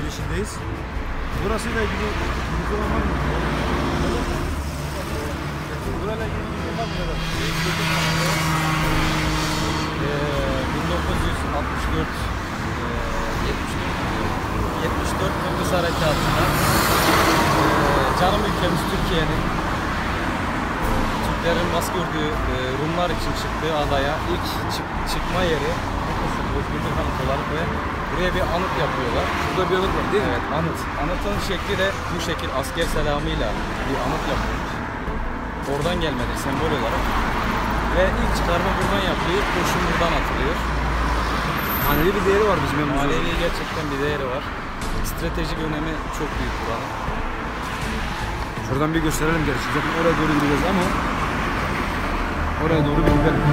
girişindeyiz. Burasıyla ilgili bilgi var mı? Burayla ilgili bilgi var mı? Ee, 1964 e, 74 74 Kıbrıs Harekatı'nda e, canım ülkemiz Türkiye'nin Türklerin baskı gördüğü e, Rumlar için çıktığı adaya ilk çık- çıkma yeri Olarak ve buraya bir anıt yapıyorlar. Burada bir anıt var değil mi? Evet, anıt. Anıtın şekli de bu şekil asker selamıyla bir anıt yapılmış. Oradan gelmedir sembol olarak. Ve ilk çıkarma buradan yapılıyor, kurşun buradan atılıyor. Manevi bir değeri var bizim yanımızda. Manevi gerçekten bir değeri var. Stratejik önemi çok büyük buranın. Şuradan bir gösterelim gerçi. Zaten oraya doğru gideceğiz ama oraya doğru bir gidelim.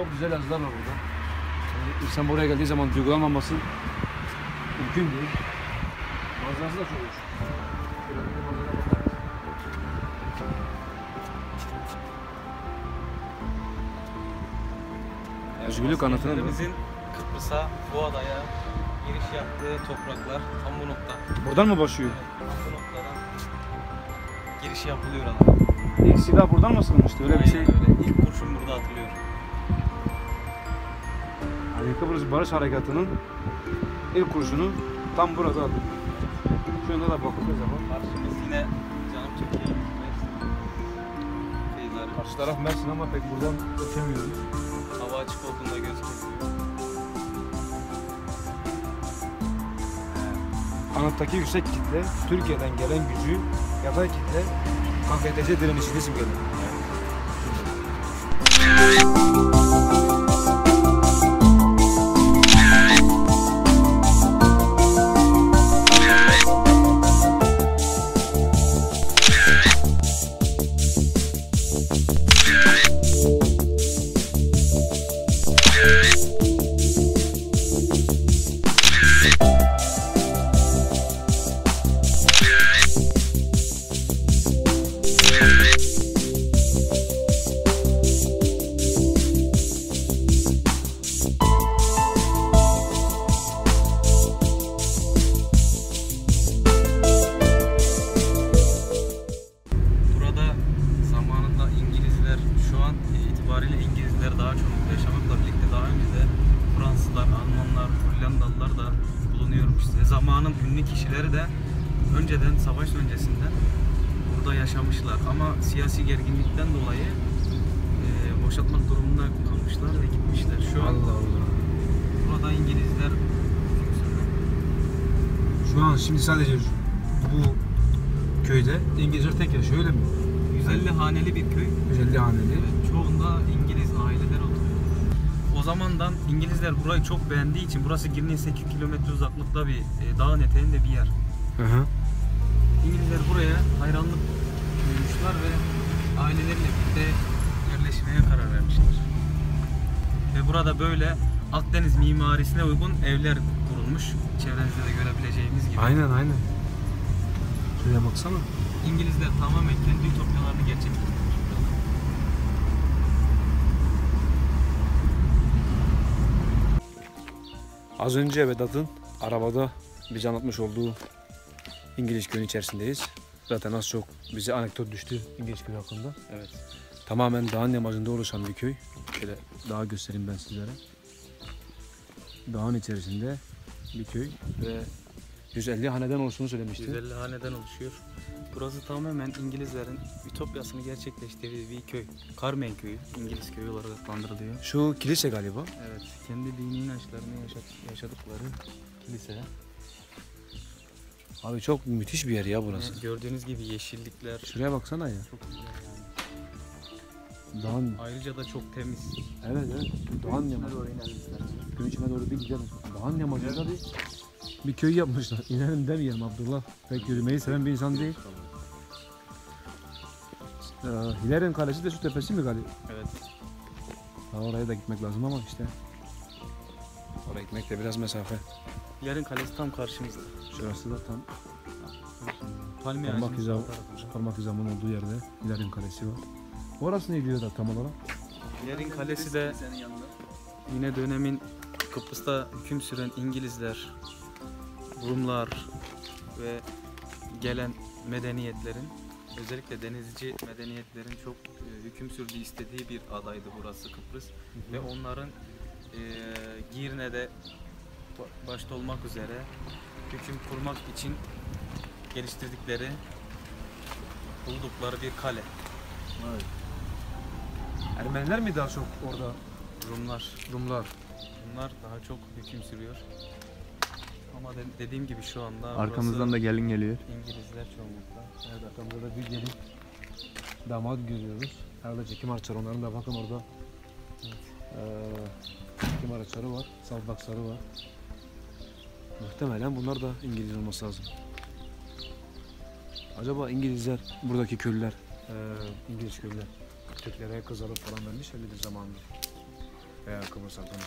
Çok güzel yazılar var burada. Yani insan buraya geldiği zaman duygulanmaması mümkün değil. Manzarası da çok hoş. Özgürlük anıtının Askerlerimizin Kıbrıs'a, bu adaya giriş yaptığı topraklar tam bu nokta. buradan mı başlıyor? Evet, tam bu noktadan giriş yapılıyor adaya. İlk silah buradan mı asılmıştı? Öyle bir şey. Öyle. İlk kurşun burada atılıyor. Yani Kıbrıs Barış Harekatı'nın ilk kurşunu tam burada atıldı. Şuna da bakıldığı zaman Karşımız yine canım çekiyor. Karşı taraf Mersin ama pek buradan ötemiyoruz. Hava açık olduğunda göz kesiyor. Anıttaki yüksek kitle, Türkiye'den gelen gücü, yatay kitle, KKTC direnişini simgeliyor. Burada yaşamışlar ama siyasi gerginlikten dolayı e, boşaltmak durumunda kalmışlar ve gitmişler. Şu an Allah. burada İngilizler Şu an şimdi sadece bu köyde İngilizler tek yaşıyor öyle mi? 150 haneli bir köy. 150 haneli. Evet, çoğunda İngiliz aileler oturuyor. O zamandan İngilizler burayı çok beğendiği için burası Girne'ye 8 kilometre uzaklıkta bir e, dağın eteğinde bir yer. Hı hı. İngilizler buraya hayranlık duymuşlar ve aileleriyle birlikte yerleşmeye karar vermişler. Ve burada böyle Akdeniz mimarisine uygun evler kurulmuş. Çevrenizde de görebileceğimiz gibi. Aynen aynen. Şuraya baksana. İngilizler tamamen kendi ütopyalarını gerçekleştirmiş. Az önce Vedat'ın arabada bize anlatmış olduğu İngiliz köyün içerisindeyiz. Zaten az çok bize anekdot düştü İngiliz köy hakkında. Evet. Tamamen dağın yamacında oluşan bir köy. Şöyle daha göstereyim ben sizlere. Dağın içerisinde bir köy ve 150 haneden oluştuğunu söylemişti. 150 haneden oluşuyor. Burası tamamen İngilizlerin ütopyasını gerçekleştirdiği bir köy. Carmen köyü, İngiliz köyü olarak adlandırılıyor. Şu kilise galiba. Evet, kendi dini inançlarını yaşat- yaşadıkları kilise. Abi çok müthiş bir yer ya burası. Yani gördüğünüz gibi yeşillikler Şuraya baksana ya. çok güzel yani. Dağın, Ayrıca da çok temiz. evet evet. Dağın yamacı. Köyün içine doğru bir gidelim. Dağın yamacında bir, bir köy yapmışlar. İnelim demeyelim Abdullah. Pek yürümeyi seven bir insan değil. Ee, Hilerin kalesi de şu tepesi mi galiba? Evet. Ha, oraya da gitmek lazım ama işte. Oraya gitmek de biraz mesafe. Yarın kalesi tam karşımızda. Şurası da tam Palmiye Parmak ağacının hizam- parmak hizamın olduğu yerde Hilerin kalesi var. Orası ne diyor da tam olarak? Yerin kalesi de yine dönemin Kıbrıs'ta hüküm süren İngilizler, Rumlar ve gelen medeniyetlerin özellikle denizci medeniyetlerin çok e, hüküm sürdüğü istediği bir adaydı burası Kıbrıs ve onların e, Girne'de başta olmak üzere hüküm kurmak için geliştirdikleri buldukları bir kale. Evet. Ermeniler mi daha çok orada? Rumlar Rumlar. Bunlar daha çok hüküm sürüyor. Ama de- dediğim gibi şu anda Arkamızdan da gelin geliyor. İngilizler çoğunlukla. Evet arkamızda da bir gelin damat görüyoruz. Herhalde çekim araçları onların da bakın orada. Ee, çekim araçları var. Salvaksları var. Muhtemelen bunlar da İngiliz olması lazım. Acaba İngilizler buradaki köylüler, ee, İngiliz köylüler Türklere kız alıp falan vermiş midir zamanında? Veya Kıbrıs halkına.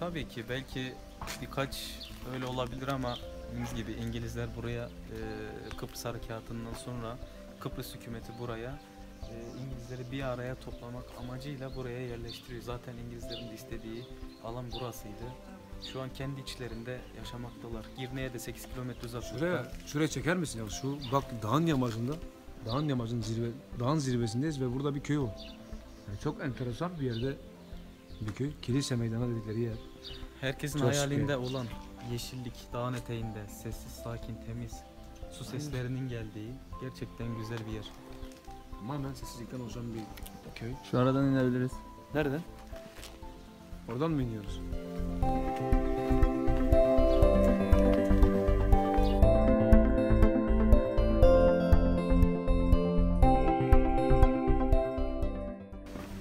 Tabii ki belki birkaç öyle olabilir ama dediğimiz gibi İngilizler buraya e, Kıbrıs harekatından sonra Kıbrıs hükümeti buraya e, İngilizleri bir araya toplamak amacıyla buraya yerleştiriyor. Zaten İngilizlerin de istediği alan burasıydı. Şu an kendi içlerinde yaşamaktalar. Girne'ye de 8 kilometre uzaklıkta. Şuraya, şuraya çeker misin ya? Şu bak dağın yamacında, dağın yamacının zirve, dağın zirvesindeyiz ve burada bir köy var. Yani çok enteresan bir yerde bir köy. Kilise meydanı dedikleri yer. Herkesin Çok hayalinde olan yeşillik, dağın eteğinde, sessiz, sakin, temiz, su seslerinin geldiği gerçekten güzel bir yer. Tamamen sessizlikten oluşan bir köy. Şu aradan inebiliriz. Nereden? Oradan mı iniyoruz?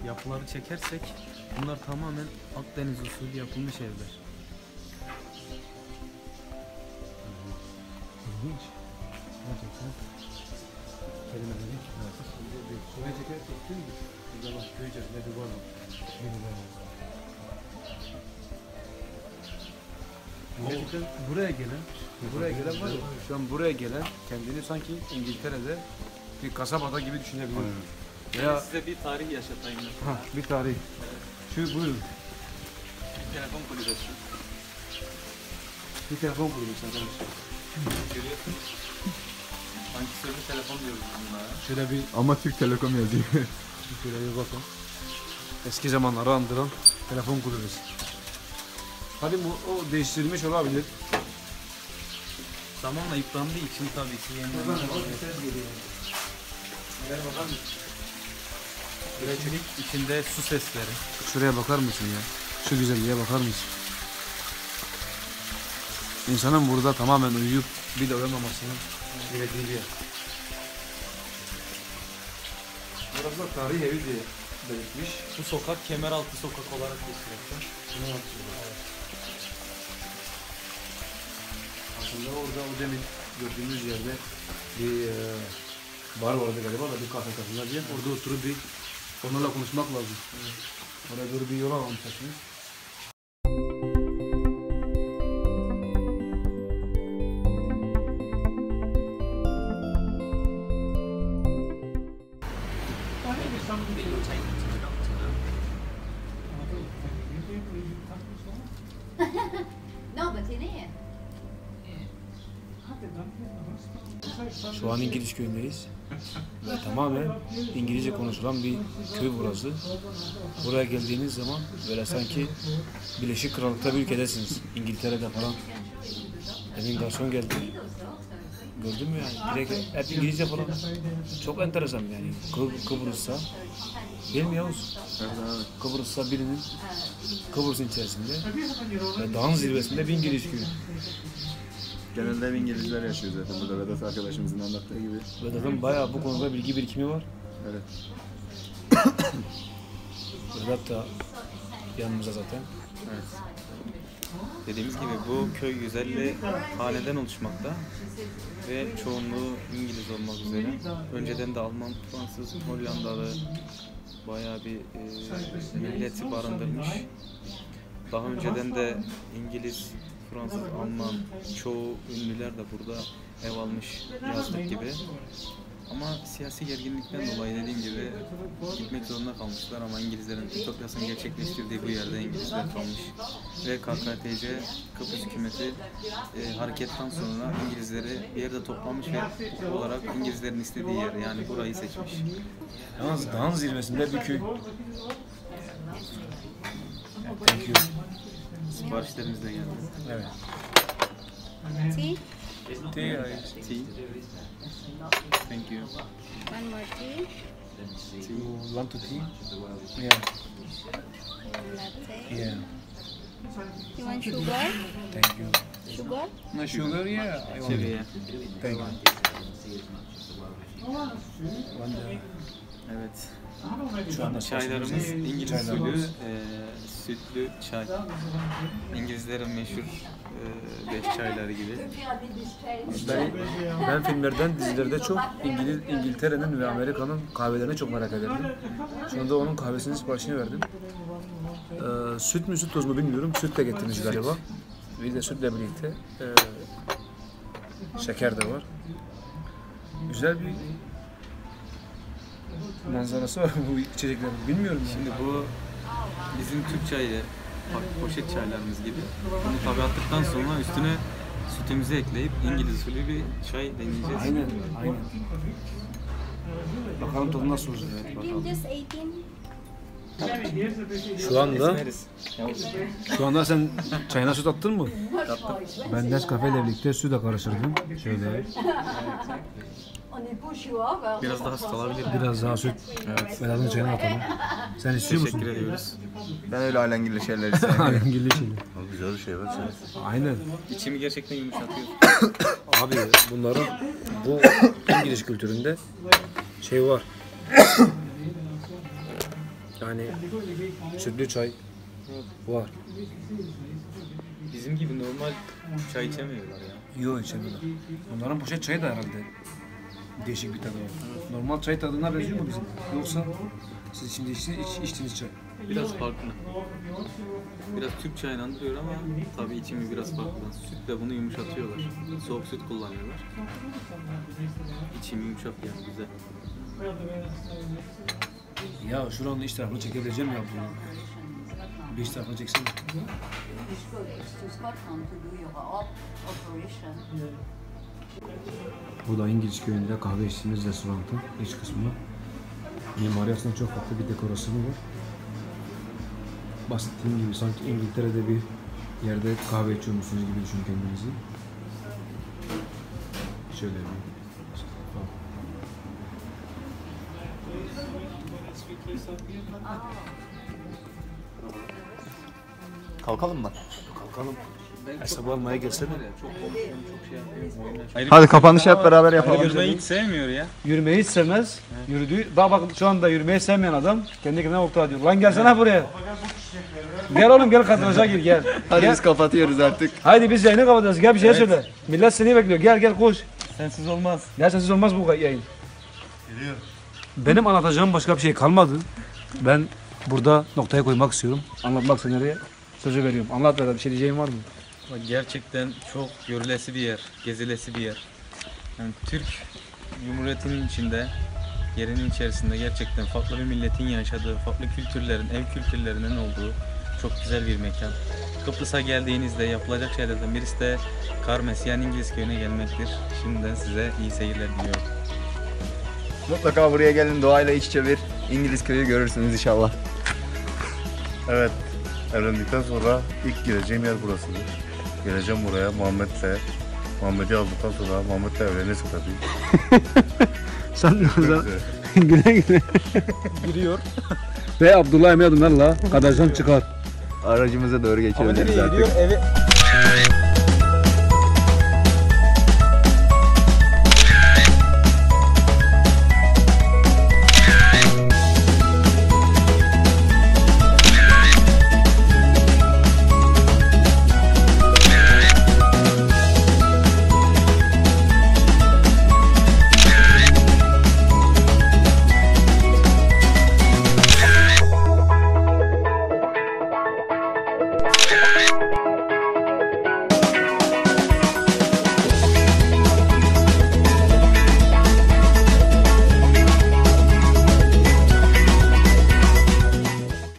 Yapıları çekersek bunlar tamamen Akdeniz usulü yapılmış evler. İlginç. Gerçekten. Kelimeleri? Şuraya çekersek değil mi? Burada bak köy içerisinde bir var var. Bir var Gerçekten buraya gelen, buraya gelen var ya, şu an buraya gelen kendini sanki İngiltere'de bir kasabada gibi düşünebilir. Veya size bir tarih yaşatayım. ha, bir tarih. Şu buyurun. Telefon kulübesi. Bir telefon kurmuş arkadaşlar. Görüyorsun. Sanki sözlü telefon diyoruz bunlara. Şöyle bir Ama Türk Telekom yazıyor. Şöyle bir bakın. Eski zamanları andıran telefon kulübesi. Hadi bu o değiştirilmiş olabilir. Zamanla yıprandığı için tabii ki yeniden Elektrik içinde su sesleri. Şuraya bakar mısın ya? Şu güzelliğe bakar mısın? İnsanın burada tamamen uyuyup bir de uyanmamasının gerektiği bir yer. Burası da tarih evi diye belirtmiş. Bu sokak Kemeraltı sokak olarak geçiyor. Aslında orada o demin gördüğümüz yerde bir e, bar vardı galiba da bir kafe diye. Orada oturup bir onlarla konuşmak lazım. Oraya doğru bir yol almışlar şimdi. Köyündeyiz. Tamamen İngilizce konuşulan bir köy burası. Buraya geldiğiniz zaman böyle sanki Birleşik Krallık'ta bir ülkedesiniz. İngiltere'de falan. Demin garson geldi. Gördün mü yani? Direkt hep İngilizce falan. Çok enteresan yani. Kı- Kıbrıs'ta. Değil mi Yavuz? Kıbrıs'ta birinin Kıbrıs'ın içerisinde ve dağın zirvesinde bir İngiliz köyü. Genelde hep İngilizler yaşıyor zaten. Burada Vedat arkadaşımızın anlattığı gibi. Vedat'ın bayağı bu konuda bilgi birikimi var. Evet. Vedat da yanımızda zaten. Evet. Dediğimiz gibi bu köy güzelli haneden oluşmakta ve çoğunluğu İngiliz olmak üzere. Önceden de Alman, Fransız, Hollandalı bayağı bir e, milleti barındırmış. Daha önceden de İngiliz, Fransız, Alman çoğu ünlüler de burada ev almış yazlık gibi. Ama siyasi gerginlikten dolayı dediğim gibi gitmek zorunda kalmışlar ama İngilizlerin ütopyasını gerçekleştirdiği bu yerde İngilizler kalmış. Ve KKTC Kıbrıs hükümeti e, hareketten sonra İngilizleri bir yerde toplamış ve olarak İngilizlerin istediği yer yani burayı seçmiş. Yalnız dağın zirvesinde bir köy. Thank you. Siparişlerimiz de geldi. Evet. Tea? Tea. Thank you. One more tea. You want to tea? Yeah. Latte. Yeah. You want sugar? Thank you. Sugar? No sugar, yeah. I want Seviye. Thank you. Evet. Şu anda Çaylarımız İngiliz usulü Çaylarımız. e, sütlü çay. İngilizlerin meşhur e, beş çayları gibi. Ben, ben filmlerden, dizilerde çok İngiliz, İngiltere'nin ve Amerika'nın kahvelerini çok merak ederdim. Şu anda onun kahvesinin siparişini verdim. Ee, süt mü süt toz mu bilmiyorum. Süt de getirmiş galiba. Bir de sütle birlikte e, şeker de var. Güzel bir manzarası var bu içeceklerin. Bilmiyorum yani. Şimdi bu bizim Türk çayı, po- poşet çaylarımız gibi. Bunu tabi attıktan sonra üstüne sütümüzü ekleyip İngiliz usulü bir çay deneyeceğiz. Aynen, aynen. Bakalım tadı nasıl olacak. Evet, bakalım. Just 18. Şu anda. Şu anda sen çayına süt attın mı? Ben Nescafe ile birlikte süt de karıştırdım. Şöyle Biraz daha süt alabilir miyim? biraz daha süt Vedat'ın çayına atalım. Sen istiyor musun? Teşekkür ediyoruz. Ben öyle alengirli şeyleri sevmiyorum. Alengirli şeyler. Güzel bir şey var. Aynen. İçimi gerçekten yumuşatıyor. Abi bunların bu İngiliz kültüründe şey var. Yani sütlü çay var. Bizim gibi normal çay içemiyorlar ya. Yok içemiyorlar. Bunların poşet çayı da herhalde değişik bir tadı var. Normal çay tadına benziyor mu bizim? Yoksa siz şimdi içti- iç, içtiğiniz çay? Biraz farklı. Biraz Türk çayını andırıyor ama tabii içimi biraz farklı. Sütle bunu yumuşatıyorlar. Soğuk süt kullanıyorlar. İçim yumuşak yani güzel. Ya şuranın iç tarafını çekebileceğim ya bunu. Bir iç tarafını çeksene. Bu da İngiliz köyünde kahve içtiğimiz restoranın iç kısmı. Mimari aslında çok farklı bir dekorasyonu var. Bahsettiğim gibi sanki İngiltere'de bir yerde kahve içiyormuşsunuz gibi düşünün kendinizi. Şöyle bir Kalkalım mı? kalkalım. Hesabı almaya gelsene. Şey. Hadi kapanışı hep beraber yapalım. Yürümeyi hiç sevmiyor ya. Yürümeyi hiç sevmez. Yürüdüğü, daha bak şu anda yürümeyi sevmeyen adam kendi kendine orta diyor. Lan gelsene buraya. Gel oğlum gel kadraja gir gel. Hadi Gel. biz kapatıyoruz artık. Haydi biz yayını kapatacağız. Gel bir şey söyle. Millet seni bekliyor. Gel gel koş. Sensiz olmaz. Ya sensiz olmaz bu yayın. Benim anlatacağım başka bir şey kalmadı. Ben burada noktaya koymak istiyorum. Anlatmak senaryoya sözü veriyorum. Anlat Vedat bir şey diyeceğin var mı? Gerçekten çok görülesi bir yer, gezilesi bir yer. Yani Türk Cumhuriyeti'nin içinde, yerinin içerisinde gerçekten farklı bir milletin yaşadığı, farklı kültürlerin, ev kültürlerinin olduğu çok güzel bir mekan. Kıbrıs'a geldiğinizde yapılacak şeylerden birisi de Karmes yani İngiliz köyüne gelmektir. Şimdiden size iyi seyirler diliyorum. Mutlaka buraya gelin doğayla iç içe bir İngiliz köyü görürsünüz inşallah. Evet, evlendikten sonra ilk gireceğim yer burasıdır. Geleceğim buraya Muhammed'le Muhammed'i aldıktan sonra Muhammed'le evlenirsin tabii. Sen o zaman güle güle. Giriyor. Ve Abdullah Emre adımlarla kadajdan çıkar. Aracımıza doğru geçebiliriz nereye artık. giriyor? Eve